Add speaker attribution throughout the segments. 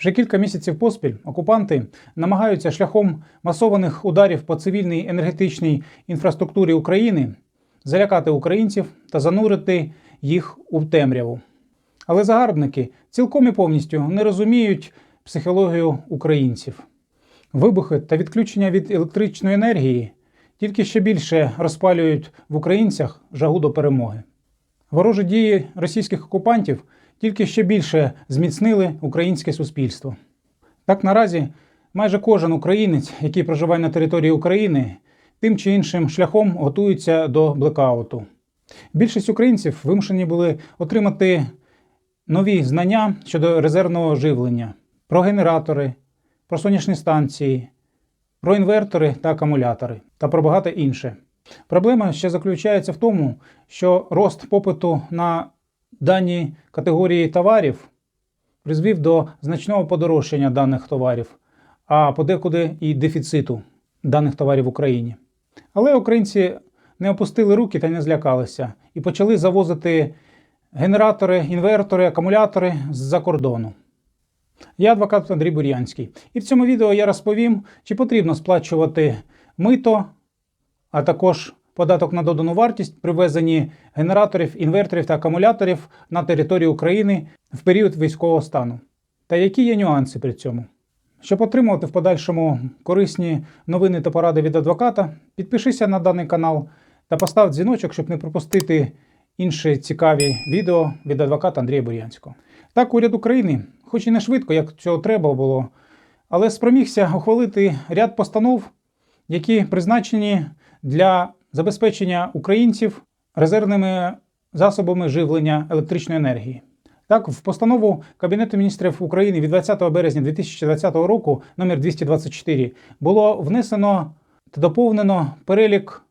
Speaker 1: Вже кілька місяців поспіль окупанти намагаються шляхом масованих ударів по цивільній енергетичній інфраструктурі України залякати українців та занурити їх у темряву. Але загарбники цілком і повністю не розуміють психологію українців. Вибухи та відключення від електричної енергії тільки ще більше розпалюють в українцях жагу до перемоги. Ворожі дії російських окупантів тільки ще більше зміцнили українське суспільство. Так наразі майже кожен українець, який проживає на території України, тим чи іншим шляхом готується до блекауту. Більшість українців вимушені були отримати нові знання щодо резервного живлення, про генератори, про сонячні станції, про інвертори та акумулятори та про багато інше. Проблема ще заключається в тому, що рост попиту на дані категорії товарів призвів до значного подорожчання даних товарів, а подекуди і дефіциту даних товарів в Україні. Але українці не опустили руки та не злякалися і почали завозити генератори, інвертори, акумулятори з-за кордону. Я адвокат Андрій Бурянський. І в цьому відео я розповім, чи потрібно сплачувати мито, а також податок на додану вартість при ввезенні генераторів, інверторів та акумуляторів на територію України в період військового стану. Та які є нюанси при цьому? Щоб отримувати в подальшому корисні новини та поради від адвоката, підпишися на даний канал та постав дзвіночок, щоб не пропустити інші цікаві відео від адвоката Андрія Бурянського. Так, уряд України, хоч і не швидко, як цього треба було, але спромігся ухвалити ряд постанов, які призначені для забезпечення українців резервними засобами живлення електричної енергії. Так, в постанову Кабінету міністрів України від 20 березня 2020 року номер 224 було внесено та доповнено перелік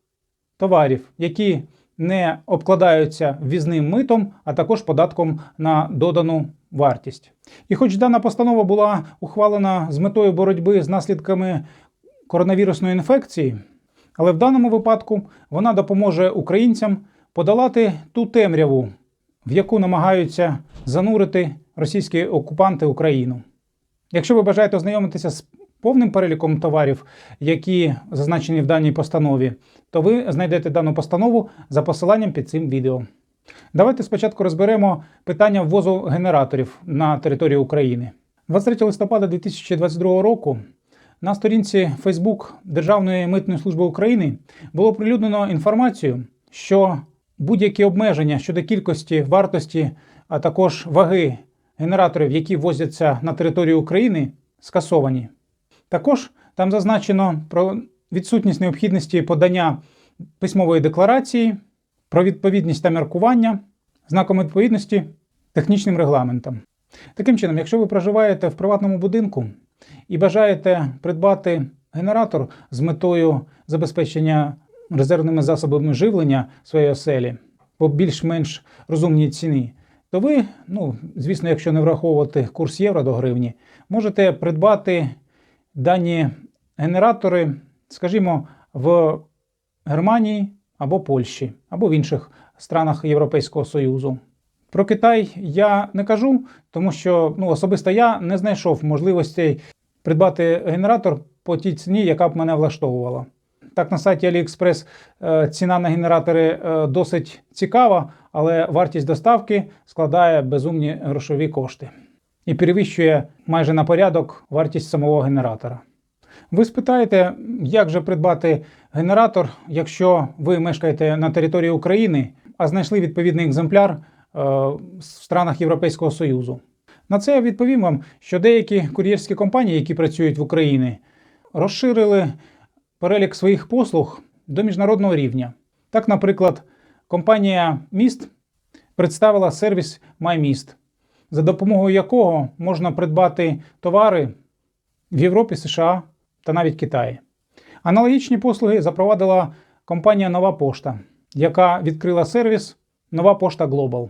Speaker 1: товарів, які не обкладаються ввізним митом, а також податком на додану вартість. І хоч дана постанова була ухвалена з метою боротьби з наслідками коронавірусної інфекції, але в даному випадку вона допоможе українцям подолати ту темряву, в яку намагаються занурити російські окупанти Україну. Якщо ви бажаєте ознайомитися з повним переліком товарів, які зазначені в даній постанові, то ви знайдете дану постанову за посиланням під цим відео. Давайте спочатку розберемо питання ввозу генераторів на територію України. 23 листопада 2022 року на сторінці Facebook Державної митної служби України було оприлюднено інформацію, що будь-які обмеження щодо кількості, вартості, а також ваги генераторів, які ввозяться на територію України, скасовані. Також там зазначено про відсутність необхідності подання письмової декларації, про відповідність та маркування знаком відповідності технічним регламентам. Таким чином, якщо ви проживаєте в приватному будинку і бажаєте придбати генератор з метою забезпечення резервними засобами живлення своєї оселі по більш-менш розумній ціні, то ви, ну, звісно, якщо не враховувати курс євро до гривні, можете придбати дані генератори, скажімо, в Германії або Польщі, або в інших странах Європейського Союзу. Про Китай я не кажу, тому що ну, особисто я не знайшов можливостей придбати генератор по тій ціні, яка б мене влаштовувала. Так, на сайті AliExpress е, ціна на генератори е, досить цікава, але вартість доставки складає безумні грошові кошти і перевищує майже на порядок вартість самого генератора. Ви спитаєте, як же придбати генератор, якщо ви мешкаєте на території України, а знайшли відповідний екземпляр в странах Європейського Союзу? На це я відповім вам, що деякі кур'єрські компанії, які працюють в Україні, розширили перелік своїх послуг до міжнародного рівня. Так, наприклад, компанія Міст представила сервіс MyMist, за допомогою якого можна придбати товари в Європі, США та навіть Китаї. Аналогічні послуги запровадила компанія Нова Пошта, яка відкрила сервіс Нова Пошта Global,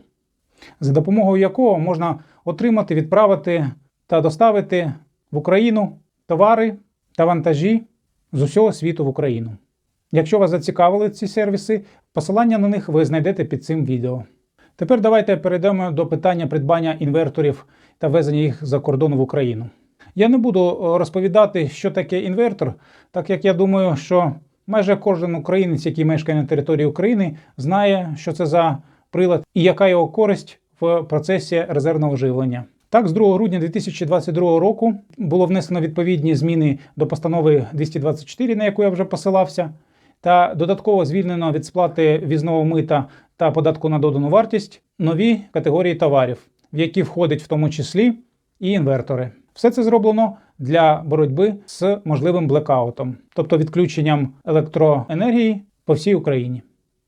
Speaker 1: за допомогою якого можна отримати, відправити та доставити в Україну товари та вантажі з усього світу в Україну. Якщо вас зацікавили ці сервіси, посилання на них ви знайдете під цим відео. Тепер давайте перейдемо до питання придбання інверторів та ввезення їх за кордон в Україну. Я не буду е, розповідати, що таке інвертор, так як я думаю, що майже кожен українець, який мешкає на території України, знає, що це за прилад і яка його користь в процесі резервного живлення. Так, з 2 грудня 2022 року було внесено відповідні зміни до постанови 224, на яку я вже посилався, та додатково звільнено від сплати візного мита та податку на додану вартість нові категорії товарів, в які входять в тому числі і інвертори. Все це зроблено для боротьби з можливим блекаутом, тобто відключенням електроенергії по всій Україні.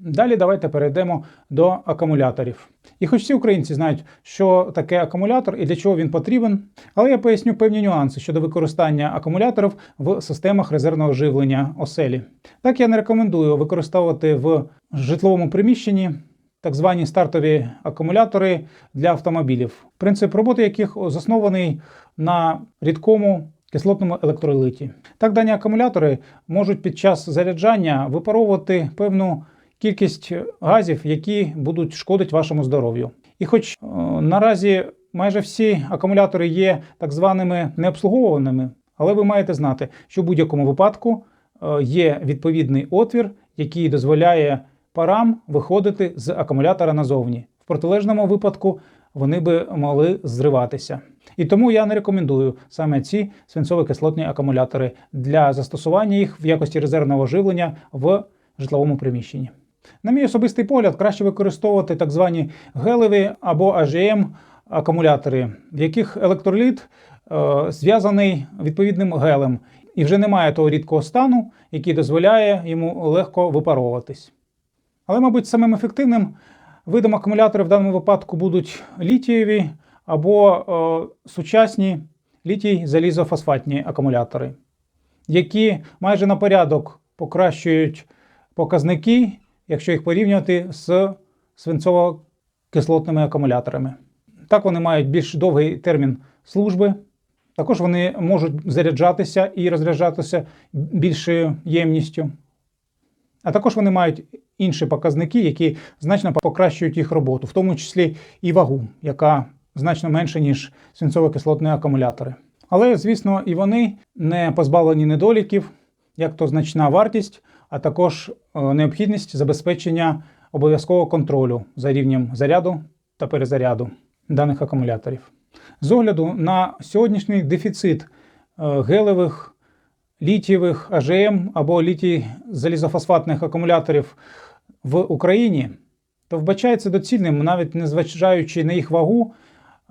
Speaker 1: Далі давайте перейдемо до акумуляторів. І хоч всі українці знають, що таке акумулятор і для чого він потрібен, але я поясню певні нюанси щодо використання акумуляторів в системах резервного живлення оселі. Так я не рекомендую використовувати в житловому приміщенні так звані стартові акумулятори для автомобілів, принцип роботи яких заснований на рідкому кислотному електролиті. Так, дані акумулятори можуть під час заряджання випаровувати певну кількість газів, які будуть шкодити вашому здоров'ю. І хоч е, наразі майже всі акумулятори є так званими необслуговуваними, але ви маєте знати, що в будь-якому випадку е, є відповідний отвір, який дозволяє парам виходити з акумулятора назовні. В протилежному випадку вони би могли зриватися. І тому я не рекомендую саме ці свинцово-кислотні акумулятори для застосування їх в якості резервного живлення в житловому приміщенні. На мій особистий погляд, краще використовувати так звані гелеві або AGM акумулятори, в яких електроліт е, зв'язаний відповідним гелем і вже немає того рідкого стану, який дозволяє йому легко випаровуватись. Але, мабуть, самим ефективним видом акумуляторів в даному випадку будуть літієві або е, сучасні літій залізофосфатні акумулятори, які майже на порядок покращують показники, якщо їх порівнювати з свинцово-кислотними акумуляторами. Так вони мають більш довгий термін служби. Також вони можуть заряджатися і розряджатися більшою ємністю. А також вони мають інші показники, які значно покращують їх роботу, в тому числі і вагу, яка значно менша, ніж свинцово-кислотні акумулятори. Але, звісно, і вони не позбавлені недоліків, як то значна вартість, а також е, необхідність забезпечення обов'язкового контролю за рівнем заряду та перезаряду даних акумуляторів. З огляду на сьогоднішній дефіцит е, гелевих, літієвих АЖМ або літій залізофосфатних акумуляторів в Україні, то вбачається доцільним, навіть не зважаючи на їх вагу,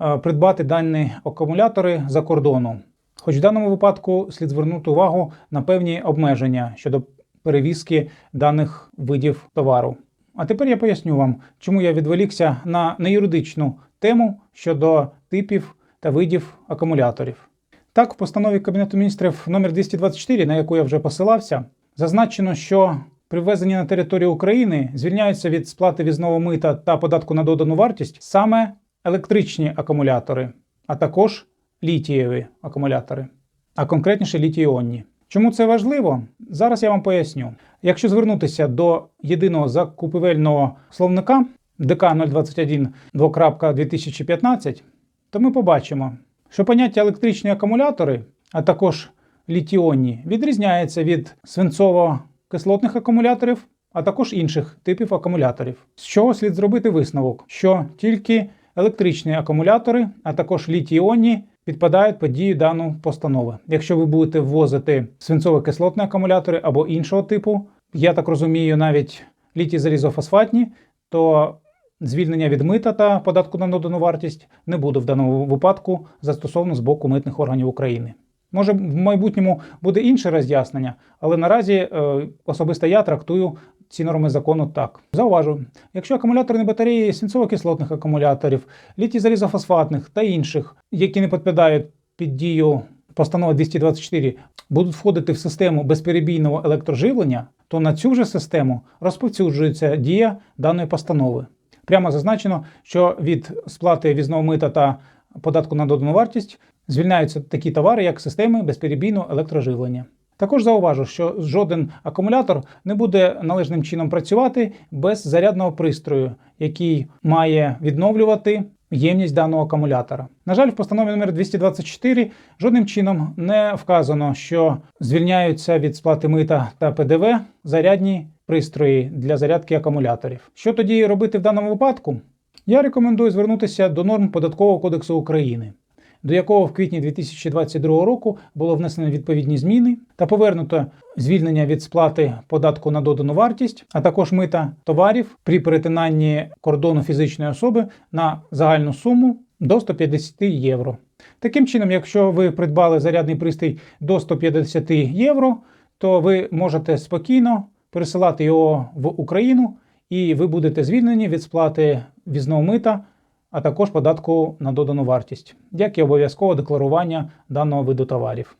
Speaker 1: е, придбати дані акумулятори за кордону. Хоч в даному випадку слід звернути увагу на певні обмеження щодо перевізки даних видів товару. А тепер я поясню вам, чому я відволікся на неюридичну тему щодо типів та видів акумуляторів. Так, в постанові Кабінету міністрів номер 224, на яку я вже посилався, зазначено, що при ввезенні на територію України звільняються від сплати візного мита та податку на додану вартість саме електричні акумулятори, а також літієві акумулятори, а конкретніше літій-іонні. Чому це важливо? Зараз я вам поясню. Якщо звернутися до єдиного закупівельного словника ДК 021 2015, то ми побачимо, що поняття електричні акумулятори, а також літіонні, відрізняється від свинцово-кислотних акумуляторів, а також інших типів акумуляторів. З чого слід зробити висновок, що тільки електричні акумулятори, а також літій-іонні підпадають під дію даної постанови. Якщо ви будете ввозити свинцово-кислотні акумулятори або іншого типу, я так розумію, навіть літій залізофосфатні, то звільнення від мита та податку на додану вартість не буде в даному випадку застосовано з боку митних органів України. Може, в майбутньому буде інше роз'яснення, але наразі е, особисто я трактую ці норми закону так. Зауважу, якщо акумуляторні батареї свинцово-кислотних акумуляторів, літій залізофосфатних та інших, які не підпадають під дію постанови 224, будуть входити в систему безперебійного електроживлення, то на цю ж систему розповсюджується дія даної постанови. Прямо зазначено, що від сплати візного мита та податку на додану вартість звільняються такі товари, як системи безперебійного електроживлення. Також зауважу, що жоден акумулятор не буде належним чином працювати без зарядного пристрою, який має відновлювати ємність даного акумулятора. На жаль, в постанові номер 224 жодним чином не вказано, що звільняються від сплати мита та ПДВ зарядні пристрої для зарядки акумуляторів. Що тоді робити в даному випадку? Я рекомендую звернутися до норм Податкового кодексу України, до якого в квітні 2022 року було внесено відповідні зміни та повернуто звільнення від сплати податку на додану вартість, а також мита товарів при перетинанні кордону фізичної особи на загальну суму до 150 євро. Таким чином, якщо ви придбали зарядний пристрій до 150 євро, то ви можете спокійно пересилати його в Україну, і ви будете звільнені від сплати візного мита, а також податку на додану вартість, як і обов'язкове декларування даного виду товарів.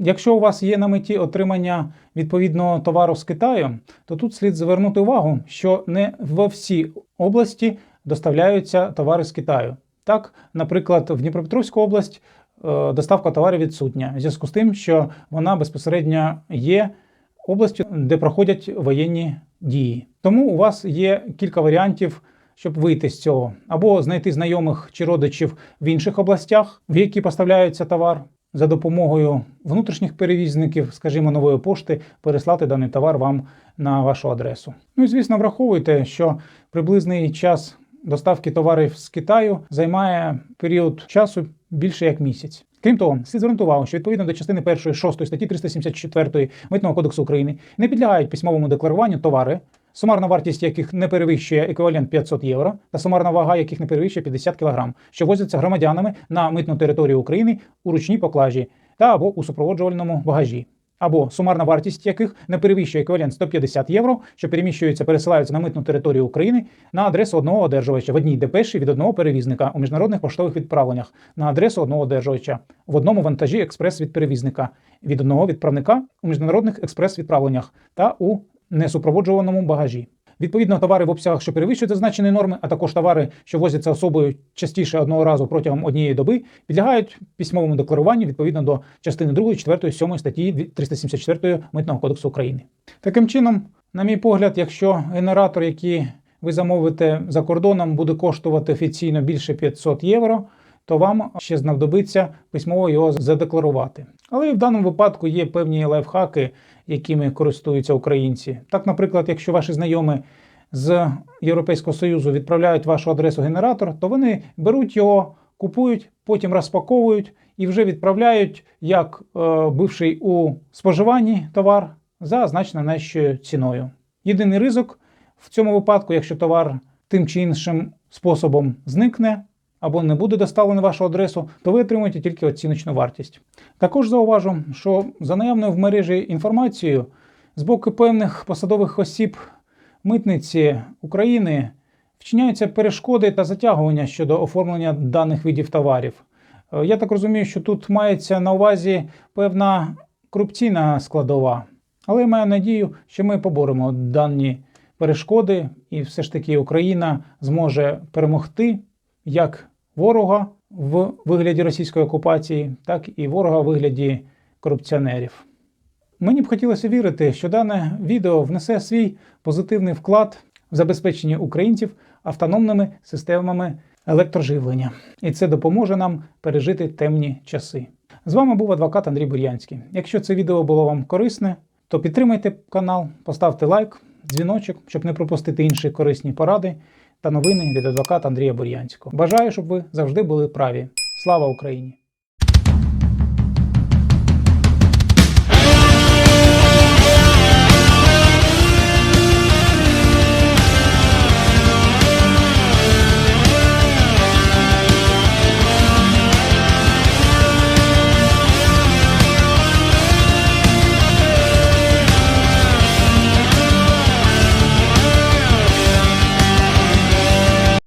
Speaker 1: Якщо у вас є на меті отримання відповідного товару з Китаю, то тут слід звернути увагу, що не во всі області доставляються товари з Китаю. Так, наприклад, в Дніпропетровську область е, доставка товарів відсутня, в зв'язку з тим, що вона безпосередньо є областю, де проходять воєнні дії. Тому у вас є кілька варіантів, щоб вийти з цього, або знайти знайомих чи родичів в інших областях, в які поставляється товар, за допомогою внутрішніх перевізників, скажімо, нової пошти, переслати даний товар вам на вашу адресу. Ну і звісно, враховуйте, що приблизний час доставки товарів з Китаю займає період часу більше як місяць. Крім того, слід звернути увагу, що відповідно до частини 1 6 статті 374 Митного кодексу України не підлягають письмовому декларуванню товари, сумарна вартість яких не перевищує еквівалент 500 євро, та сумарна вага яких не перевищує 50 кг, що возяться громадянами на митну територію України у ручній поклажі та або у супроводжувальному багажі. Або сумарна вартість яких не перевищує еквівалент 150 євро, що переміщуються, пересилаються на митну територію України на адресу одного одержувача в одній депеші від одного перевізника у міжнародних поштових відправленнях на адресу одного одержувача в одному вантажі експрес від перевізника від одного відправника у міжнародних експрес-відправленнях та у несупроводжуваному багажі. Відповідно, товари в обсягах, що перевищують зазначені норми, а також товари, що возяться особою частіше одного разу протягом однієї доби, підлягають письмовому декларуванню відповідно до частини 2, 4, 7 статті 374 Митного кодексу України. Таким чином, на мій погляд, якщо генератор, який ви замовите за кордоном, буде коштувати офіційно більше 500 євро, то вам ще знадобиться письмово його задекларувати. Але і в даному випадку є певні лайфхаки, якими користуються українці. Так, наприклад, якщо ваші знайомі з Європейського Союзу відправляють вашу адресу генератор, то вони беруть його, купують, потім розпаковують і вже відправляють як е, бивший у споживанні товар за значно нижчою ціною. Єдиний ризик в цьому випадку, якщо товар тим чи іншим способом зникне або не буде доставлено вашу адресу, то ви отримуєте тільки оціночну вартість. Також зауважу, що за наявною в мережі інформацією з боку певних посадових осіб митниці України вчиняються перешкоди та затягування щодо оформлення даних видів товарів. Е, Я так розумію, що тут мається на увазі певна корупційна складова, але я маю надію, що ми поборемо дані перешкоди, і все ж таки Україна зможе перемогти як ворога в вигляді російської окупації, так і ворога в вигляді корупціонерів. Мені б хотілося вірити, що дане відео внесе свій позитивний вклад в забезпечення українців автономними системами електроживлення, і це допоможе нам пережити темні часи. З вами був адвокат Андрій Бур'янський. Якщо це відео було вам корисне, то підтримайте канал, поставте лайк, дзвіночок, щоб не пропустити інші корисні поради та новини від адвоката Андрія Бур'янського. Бажаю, щоб ви завжди були праві. Слава Україні!